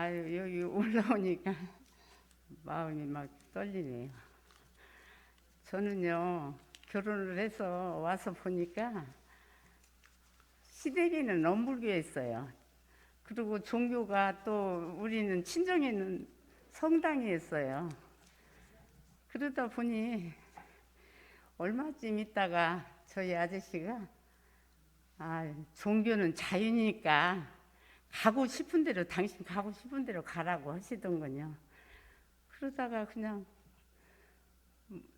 아유 여기 올라오니까 마음이 막 떨리네요. 저는요 결혼을 해서 와서 보니까 시댁에는 엄불교에 있어요. 그리고 종교가 또 우리는 친정에는 성당이 있어요. 그러다 보니 얼마쯤 있다가 저희 아저씨가 아, 종교는 자유니까 가고 싶은 대로 당신 가고 싶은 대로 가라고 하시던군요. 그러다가 그냥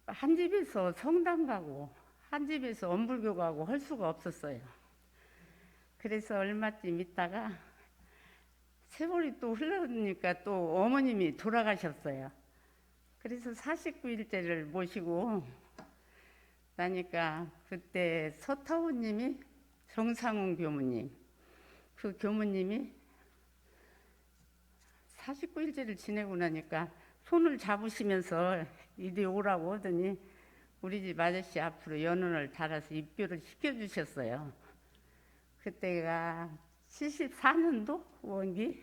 한 집에서 성당 가고 한 집에서 엄불교 가고 할 수가 없었어요. 그래서 얼마쯤 있다가 세월이 또 흘러니까 또 어머님이 돌아가셨어요. 그래서 49일째를 모시고 나니까 그때 서타우님이 정상훈 교무님 그 교무님이 49일째를 지내고 나니까 손을 잡으시면서 이리 오라고 하더니 우리 집 아저씨 앞으로 연원을 달아서 입교를 시켜주셨어요. 그때가 74년도 원기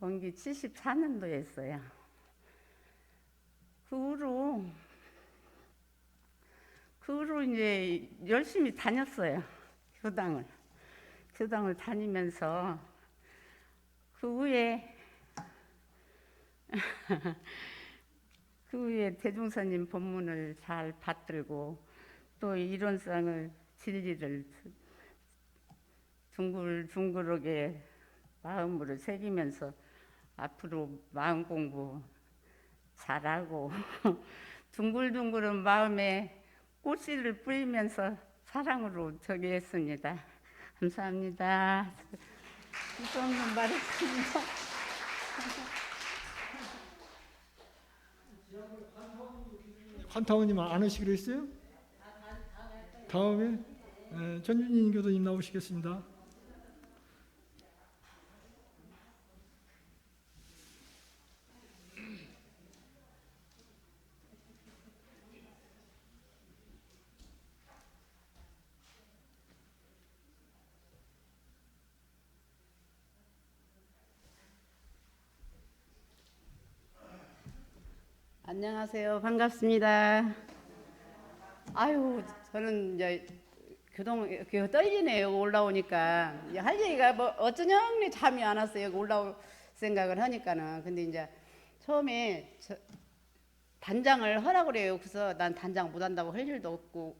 원기 74년도였어요. 그 후로 그 후로 이제 열심히 다녔어요. 교당을. 교당을 다니면서 그 후에 그 후에 대종사님 법문을 잘 받들고 또 이론상을 진리를 둥글둥글하게 마음으로 새기면서 앞으로 마음 공부 잘하고 둥글둥글한 마음에 꽃씨를 뿌리면서 사랑으로 저기 했습니다. 감사합니다. 무서운 말했습니다. 환타원님 안 오시기로 했어요? 다음에 에, 전준인 교도님 나오시겠습니다. 안녕하세요. 반갑습니다. 아유, 저는 이제 그동 그 떨리네요. 올라오니까 이제 할 얘기가 뭐 어쩌냐니 잠이 안 왔어요. 올라올 생각을 하니까는. 근데 이제 처음에 저 단장을 하라고 그래요. 그래서 난 단장 못 한다고 할 일도 없고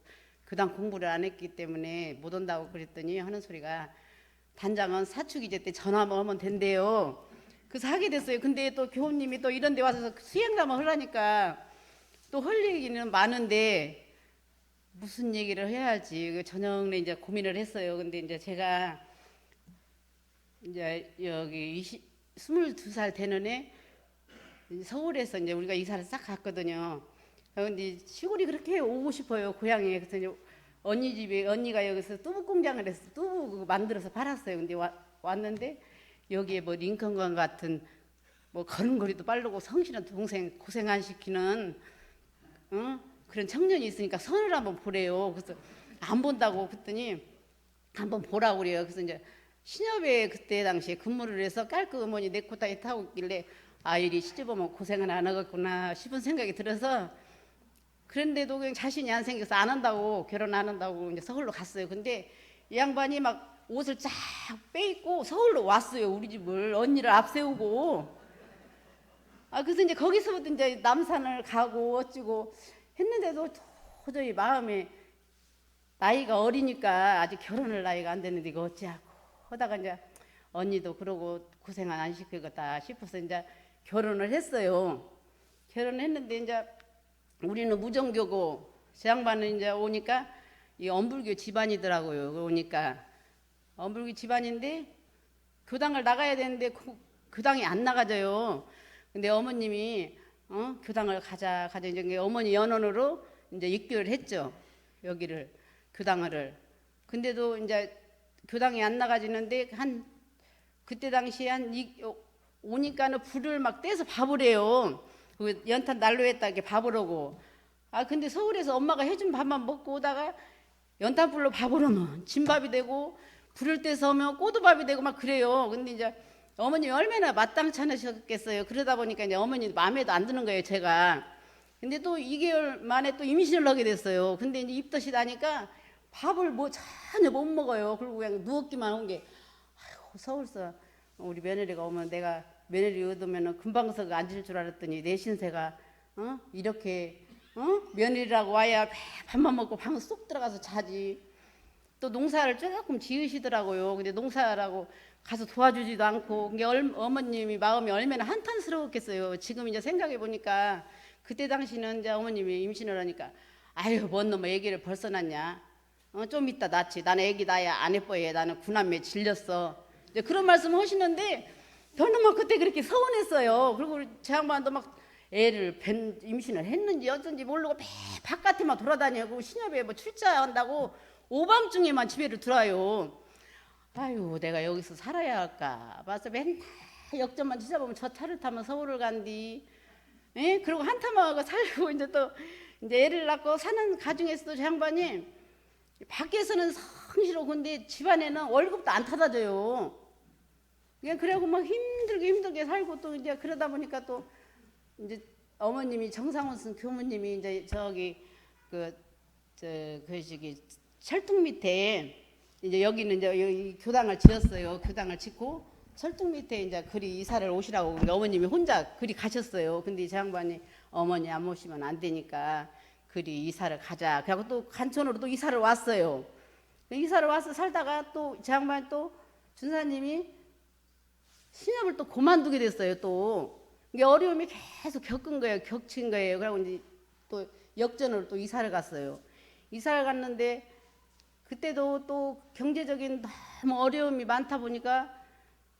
그다음 공부를 안 했기 때문에 못 온다고 그랬더니 하는 소리가 단장은 사춘기제 때 전화만 하면 된대요. 그래서 하게 됐어요. 근데 또 교우님이 또 이런 데 와서 수행담을 하려니까 또 할 얘기는 많은데 무슨 얘기를 해야지. 그 저녁에 이제 고민을 했어요. 근데 이제 제가 이제 여기 20, 22살 되는 애 서울에서 이제 우리가 이사를 싹 갔거든요. 근데 시골이 그렇게 오고 싶어요. 고향에. 그래서 이제 언니 집에 언니가 여기서 뚜부 공장을 해서 뚜부 만들어서 팔았어요. 근데 와, 왔는데 여기에 뭐 링컨건 같은 뭐 걸음걸이도 빠르고 성실한 동생 고생 안 시키는 어? 그런 청년이 있으니까 선을 한번 보래요. 그래서 안 본다고 그랬더니 한번 보라고 그래요. 그래서 이제 신협에 그때 당시에 근무를 해서 깔끔 어머니 내 코타에 타고 있길래 아 이리 시집 오면 고생은 안 하겠구나 싶은 생각이 들어서 그런데도 그냥 자신이 안 생겨서 안 한다고 결혼 안 한다고 이제 서울로 갔어요. 근데 이 양반이 막 옷을 쫙 빼입고 서울로 왔어요. 우리 집을 언니를 앞세우고 아 그래서 이제 거기서부터 이제 남산을 가고 어찌고 했는데도 도저히 마음에 나이가 어리니까 아직 결혼을 나이가 안 됐는데 이거 어찌하고 하다가 이제 언니도 그러고 고생 안 시키겠다 싶어서 이제 결혼을 했어요. 결혼했는데 이제 우리는 무정교고 제 양반은 이제 오니까 이 엄불교 집안이더라고요. 오니까 엄불교 집안인데 교당을 나가야 되는데 그, 교당이 안 나가져요. 근데 어머님이 어? 교당을 가자 가자 이제 어머니 연원으로 이제 입교를 했죠. 여기를 교당을. 근데도 이제 교당이 안 나가지는데 한 그때 당시에 한 이, 어, 오니까는 불을 막 떼서 밥을 해요. 그 연탄 난로에다 이렇게 밥을 하고. 아 근데 서울에서 엄마가 해준 밥만 먹고 오다가 연탄불로 밥을 하면 진밥이 되고 불을 떼서 하면 꼬두밥이 되고 막 그래요. 근데 이제 어머님이 얼마나 마땅치 않으셨겠어요. 그러다 보니까 이제 어머니 마음에도 안 드는 거예요, 제가. 근데 또 2개월 만에 또 임신을 하게 됐어요. 근데 이제 입덧이 나니까 밥을 뭐 전혀 못 먹어요. 그리고 그냥 누웠기만 한 게, 아이고, 서울서 우리 며느리가 오면 내가 며느리 얻으면 금방석 앉을 줄 알았더니 내 신세가, 어? 이렇게, 어? 며느리라고 와야 밥만 먹고 방쏙 들어가서 자지. 또 농사를 조금 지으시더라고요. 근데 농사라고 가서 도와주지도 않고 그게 얼- 어머님이 마음이 얼마나 한탄스러웠겠어요. 지금 이제 생각해 보니까 그때 당시는 이제 어머님이 임신을 하니까 아유 뭔 놈의 애기를 벌써 낳냐? 어, 좀 이따 낳지. 나는 애기 낳아야 안 예뻐해. 나는 구남매 질렸어. 이제 그런 말씀 하시는데 저는 막 그때 그렇게 서운했어요. 그리고 제 양반도 막 애를 뵌 임신을 했는지 어쩐지 모르고 매 바깥에만 돌아다니고 신협에 뭐 출자한다고 오밤중에만 집에를 들어와요. 아유 내가 여기서 살아야 할까 봐서 맨날 역전만 찾아보면 저 차를 타면 서울을 간디 예? 그리고 한타마가 살고 이제 또 이제 애를 낳고 사는 가중에서도 제 양반이 밖에서는 성실하고 근데 집안에는 월급도 안 타다 줘요 그냥 그래고 막 힘들게 힘들게 살고 또 이제 그러다 보니까 또 이제 어머님이 정상원 선 교무님이 이제 저기 그저그 저기 철뚝 밑에 이제 여기는 이제 여기 교당을 지었어요. 교당을 짓고 철뚝 밑에 이제 그리 이사를 오시라고 어머님이 혼자 그리 가셨어요. 근데 제 양반이 어머니 안 모시면 안 되니까 그리 이사를 가자. 그래갖고 또 간촌으로 또 이사를 왔어요. 이사를 와서 살다가 또제 양반 또 준사님이 신협을 또 그만두게 됐어요. 또 이게 어려움이 계속 겪은 거예요. 겹친 거예요. 그리고 이제 또 역전으로 또 이사를 갔어요. 이사를 갔는데 그때도 또 경제적인 너무 어려움이 많다 보니까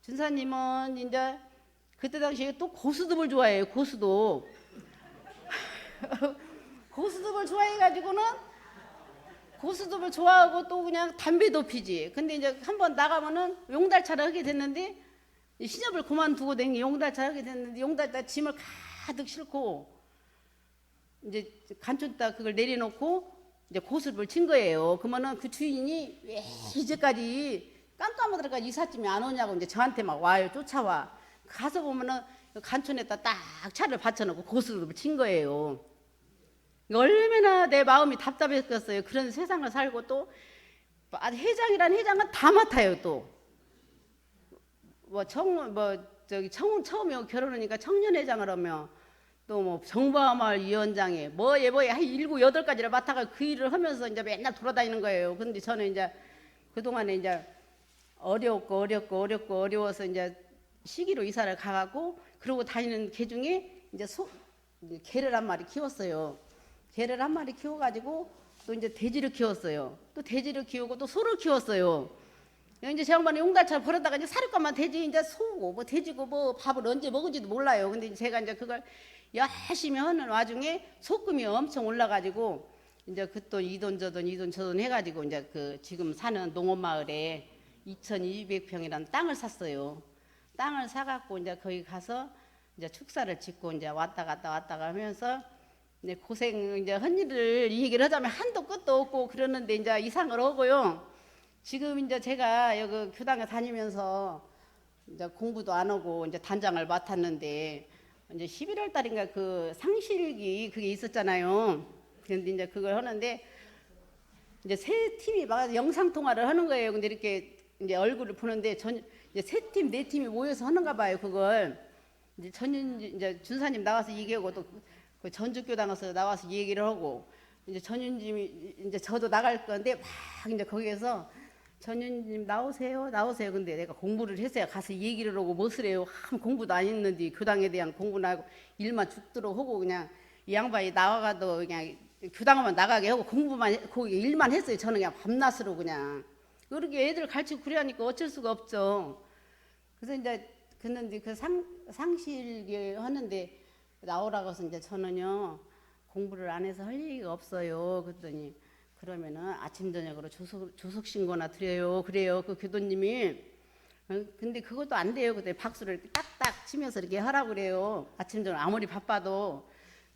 준사님은 이제 그때 당시에 또 고수듭을 좋아해요. 고수듭. 고수듭을 좋아해가지고는 고수듭을 좋아하고 또 그냥 담배도 피지. 근데 이제 한번 나가면은 용달차를 하게 됐는데 이 신협을 그만두고 댕기 용달차 하게 됐는데 용달차 짐을 가득 싣고 이제 간촌다 그걸 내려놓고 이제 고수를 친 거예요. 그러면은 그 주인이 왜 이제까지 깜깜하더라까지 이삿짐이 안 오냐고 이제 저한테 막 와요. 쫓아와. 가서 보면은 그 간촌에다 딱 차를 받쳐놓고 고수를 친 거예요. 얼마나 내 마음이 답답했겠어요. 그런 세상을 살고 또 아, 회장이란 회장은 다 맡아요 또. 뭐 청 뭐 저기 청 처음에 결혼하니까 청년회장을 하며 또 뭐 정보화마을 위원장에 뭐예 뭐예 한 일곱 여덟 가지를 맡아가 그 일을 하면서 이제 맨날 돌아다니는 거예요. 근데 저는 이제 그 동안에 이제 어렵고 어렵고 어렵고 어려워서 이제 시기로 이사를 가갖고 그러고 다니는 개 중에 이제 소 개를 한 마리 키웠어요. 개를 한 마리 키워가지고 또 이제 돼지를 키웠어요. 또 돼지를 키우고 또 소를 키웠어요. 이제 제 양반이 용달차 버렸다가 이제 사료값만 돼지 이제 소고 뭐 돼지고 뭐 밥을 언제 먹은지도 몰라요. 근데 제가 이제 그걸 열심히 하는 와중에 소금이 엄청 올라가지고 이제 그 돈 이 돈 저 돈 이 돈 저 돈 해가지고 이제 그 지금 사는 농업 마을에 2,200평이라는 땅을 샀어요. 땅을 사갖고 이제 거기 가서 이제 축사를 짓고 이제 왔다 갔다 왔다가 하면서 이제 고생 이제 한 일을 이 얘기를 하자면 한도 끝도 없고 그러는데 이제 이상을 하고요. 지금 이제 제가 여기 교당에 다니면서 이제 공부도 안 하고 이제 단장을 맡았는데 이제 11월 달인가 그 상실기 그게 있었잖아요. 근데 이제 그걸 하는데 이제 세 팀이 막 영상 통화를 하는 거예요. 근데 이렇게 이제 얼굴을 보는데 전 이제 세 팀, 네 팀이 모여서 하는가 봐요. 그걸 이제 전윤 이제 준사님 나와서 얘기하고 또 그 전주교당에서 나와서 얘기를 하고 이제 전윤님이 이제 저도 나갈 건데 막 이제 거기에서 전윤님 나오세요, 나오세요. 근데 내가 공부를 했어요. 가서 얘기를 하고 무엇을 해요. 한 공부도 안 했는데 교당에 대한 공부나 하고 일만 죽도록 하고 그냥 이 양반이 나와가도 그냥 교당만 나가게 하고 공부만 해- 거기 일만 했어요. 저는 그냥 밤낮으로 그냥 그렇게 애들 가르치고 그래야니까 어쩔 수가 없죠. 그래서 이제 그랬는데 그 상, 상실기 하는데 나오라고 해서 이제 저는요 공부를 안 해서 할 얘기가 없어요. 그랬더니 그러면은 아침 저녁으로 조석 조석 신고나 드려요. 그래요. 그 교도님이 어, 근데 그것도 안 돼요. 그때 박수를 딱딱 치면서 이렇게 하라고 그래요. 아침 저녁 아무리 바빠도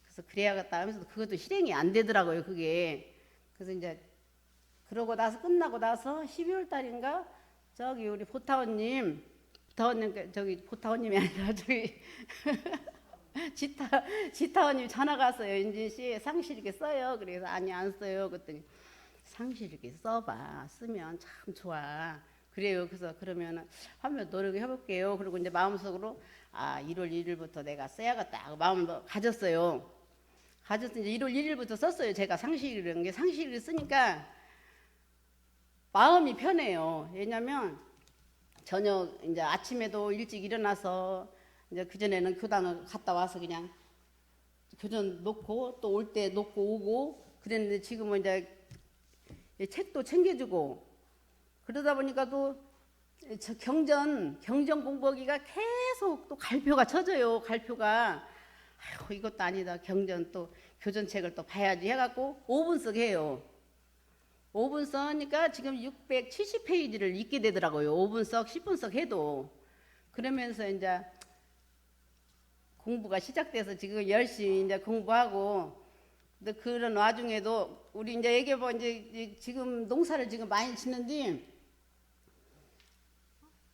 그래서 그래야겠다 하면서 그것도 실행이 안 되더라고요. 그게 그래서 이제 그러고 나서 끝나고 나서 12월 달인가 저기 우리 보타원님 보타원님 저기 보타원님이 아니라 저기 지타 지타원님 전화가 왔어요. 인진 씨 상실 이렇게 써요. 그래서 아니 안 써요. 그랬더니 상실 이렇게 써봐. 쓰면 참 좋아. 그래요. 그래서 그러면 한번 노력해 볼게요. 그리고 이제 마음속으로 아 1월 1일부터 내가 써야겠다 마음을 가졌어요. 가져서 이제 1월 1일부터 썼어요. 제가 상실이라는 게 상실을 쓰니까 마음이 편해요. 왜냐면 저녁 이제 아침에도 일찍 일어나서 이제 그 전에는 교당을 갔다 와서 그냥 교전 놓고 또 올 때 놓고 오고 그랬는데 지금은 이제 이 책도 챙겨주고 그러다 보니까 또 저 경전 경전 공부하기가 계속 또 갈표가 쳐져요 갈표가 아이고 이것도 아니다 경전 또 교전책을 또 봐야지 해갖고 5분씩 해요 5분 써니까 지금 670페이지를 읽게 되더라고요. 5분 썩, 10분 썩 해도. 그러면서 이제 공부가 시작돼서 지금 열심히 이제 공부하고 근데 그런 와중에도 우리 이제 애기보 이제 이제 지금 농사를 지금 많이 짓는데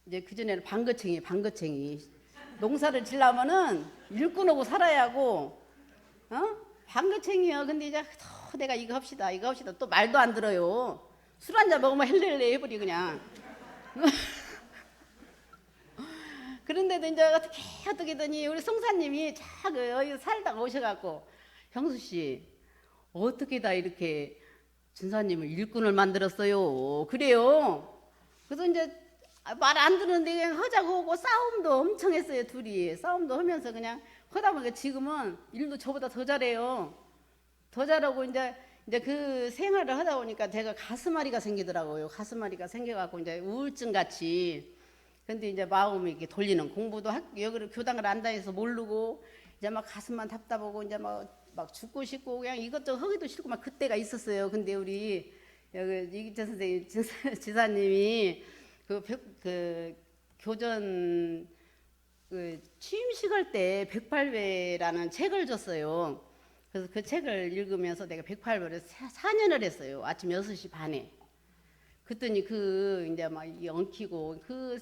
이제 그 전에는 방거챙이 방거챙이 농사를 지려면은 일꾼 오고 살아야 하고 어? 방거챙이요. 근데 이제 더 내가 이거 합시다 이거 합시다 또 말도 안 들어요. 술 한 잔 먹으면 헬렐레 해버리 그냥. 그런데도 이제 어떻게 어떻게더니 우리 송사님이 자그 살다가 오셔갖고 형수 씨 어떻게 다 이렇게 준사님을 일꾼을 만들었어요. 그래요. 그래서 이제 말 안 듣는데 그냥 하자고 하고 싸움도 엄청 했어요 둘이 싸움도 하면서 그냥 하다 보니까 지금은 일도 저보다 더 잘해요. 더 잘하고 이제 이제 그 생활을 하다 보니까 제가 가슴앓이가 생기더라고요. 가슴앓이가 생겨갖고 이제 우울증 같이. 근데 이제 마음이 이렇게 돌리는 공부도 학, 여기를 교당을 안 다녀서 모르고 이제 막 가슴만 답답하고 이제 막, 막 죽고 싶고 그냥 이것저것 하기도 싫고 막 그때가 있었어요. 근데 우리 여기 이기철 선생님 지사, 지사님이 그, 백- 그 교전 그 취임식 할 때 108배라는 책을 줬어요. 그래서 그 책을 읽으면서 내가 108배를 4년을 했어요. 아침 6시 반에. 그랬더니 그 이제 막이 엉키고 그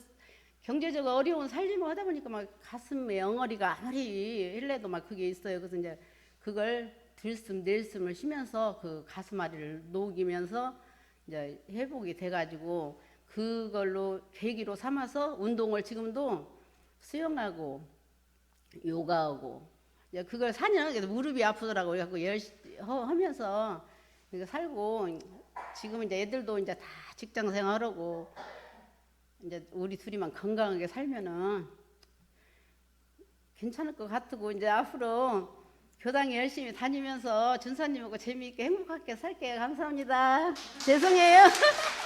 경제적으로 어려운 살림을 하다 보니까 막 가슴에 엉어리가 아무리 일래도 막 그게 있어요. 그래서 이제 그걸 들숨 내숨을 쉬면서 그 가슴앓이를 녹이면서 이제 회복이 돼가지고 그걸로 계기로 삼아서 운동을 지금도 수영하고 요가하고 이제 그걸 4년 그래서 무릎이 아프더라고요. 하- 하면서 이거 살고 지금은 이제 애들도 이제 다 직장 생활하고 이제 우리 둘이만 건강하게 살면은 괜찮을 것 같고 이제 앞으로 교당에 열심히 다니면서 준사님하고 재미있게 행복하게 살게요. 감사합니다. 죄송해요.